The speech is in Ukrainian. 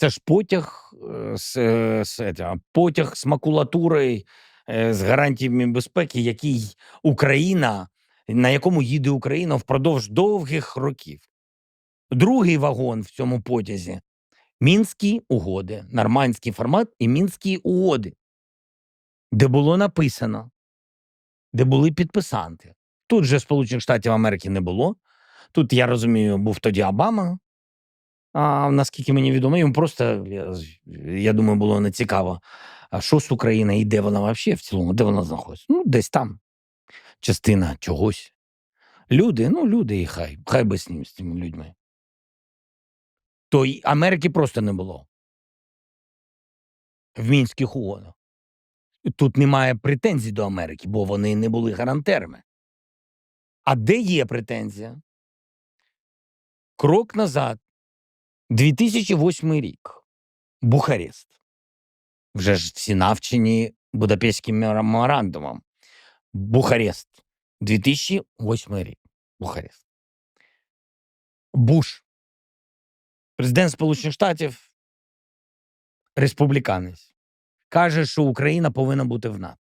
Це ж потяг е, з, е, з потяг з макулатурою, е, з гарантіями безпеки, який Україна, на якому їде Україна впродовж довгих років. Другий вагон в цьому потязі Мінські угоди, нормандський формат і Мінські угоди, де було написано, де були підписанти. Тут же Сполучених Штатів Америки не було. Тут, я розумію, був тоді Обама. А наскільки мені відомо, йому просто, я, я думаю, було не цікаво, а що з Україною і де вона взагалі в цілому, де вона знаходиться. Ну, десь там. Частина чогось. Люди, ну, люди і хай, хай би з ним, з цими людьми. То й Америки просто не було. В мінських угодах. Тут немає претензій до Америки, бо вони не були гарантерами. А де є претензія? Крок назад. 2008 рік. Бухарест. Вже ж всі навчені Будапештським меморандумом. Бухарест. 2008 рік. Бухарест. Буш. Президент Сполучених Штатів. Республіканець. Каже, що Україна повинна бути в НАТО.